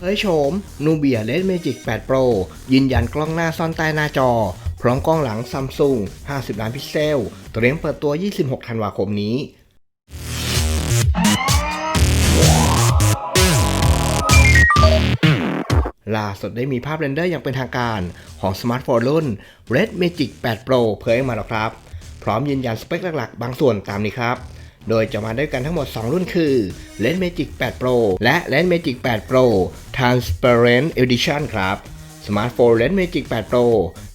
เผยโฉมนูเบียเลนเมจิก8 Pro ยืนยันกล้องหน้าซ่อนใต้หน้าจอ พร้อมกล้องหลังซัมซุง50 ล้านพิกเซล เตรียมเปิดตัว 26 ธันวาคมนี้ ล่าสุดได้มีภาพเรนเดอร์อย่างเป็นทางการของสมาร์ทโฟนรุ่น Red Magic 8 Pro เผยออกมาแล้วครับ พร้อมยืนยันสเปคหลักๆ บางส่วนตามนี้ครับ โดยจะมาด้วยกันทั้งหมด 2 รุ่นคือ Lens Magic 8 Pro และ Lens Magic 8 Pro Transparent Edition ครับสมาร์ทโฟน Lens Magic 8 Pro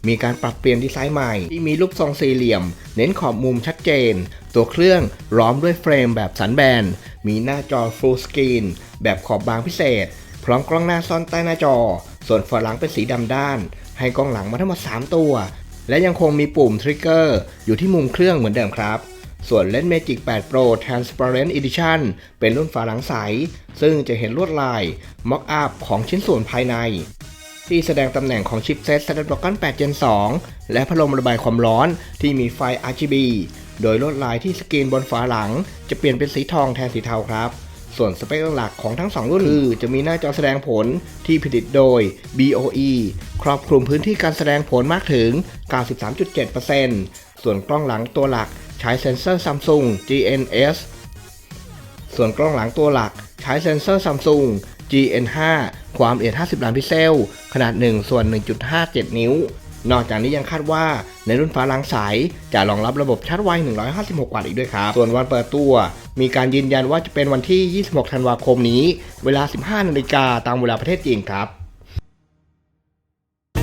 มีการปรับเปลี่ยนดีไซน์ใหม่ ที่มีรูปทรงสี่เหลี่ยม เน้นขอบมุมชัดเจน ตัวเครื่องล้อมด้วยเฟรมแบบสันแบน มีหน้าจอ Full Screen แบบขอบบางพิเศษ พร้อมกล้องหน้าซ่อนใต้หน้าจอ ส่วนฝาหลังเป็นสีดำด้าน ให้กล้องหลังมาทั้งหมด3ตัว และยังคงมีปุ่มทริกเกอร์อยู่ที่มุมเครื่องเหมือนเดิมครับ ส่วน Lens Magic 8 Pro Transparent Edition เป็นรุ่นฝาหลังใส ซึ่งจะเห็นลวดลาย Mock up ของชิ้นส่วนภายใน ที่แสดงตำแหน่งของชิปเซต Snapdragon 8 Gen 2 และพัดลมระบายความร้อนที่มีไฟ RGB โดยลวดลายที่สกรีนบนฝาหลัง จะเปลี่ยนเป็นสีทองแทนสีเทาครับ ส่วนสเปคหลักของทั้ง 2 รุ่นคือจะมีหน้าจอแสดงผลที่ผลิตโดย BOE ครอบคลุมพื้นที่การแสดงผลมากถึง 93.7%ส่วนกล้องหลังตัวหลัก ใช้เซ็นเซอร์ Samsung GNS ส่วนกล้องหลังตัวหลักใช้เซ็นเซอร์ Samsung GN5 ความละเอียด 50 ล้านพิกเซล ขนาด 1 ส่วน 1.57 นิ้ว นอกจากนี้ยังคาดว่าในรุ่นฟ้าลังใสจะรองรับระบบชาร์จไว 156 วัตต์อีกด้วยครับ ส่วนวันเปิดตัว มีการยืนยันว่าจะเป็นวันที่ 26 ธันวาคมนี้ เวลา 15 นาฬิกาตามเวลาประเทศจีนครับ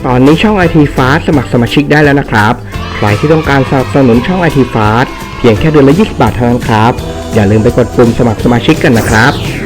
ตอนนี้ช่อง IT Fast สมัครสมาชิกได้แล้วนะครับ ใครที่ต้องการสนับสนุนช่อง IT Fast เพียงแค่เดือนละ 20 บาทเท่านั้นครับ อย่าลืมไปกดปุ่มสมัครสมาชิกกันนะครับ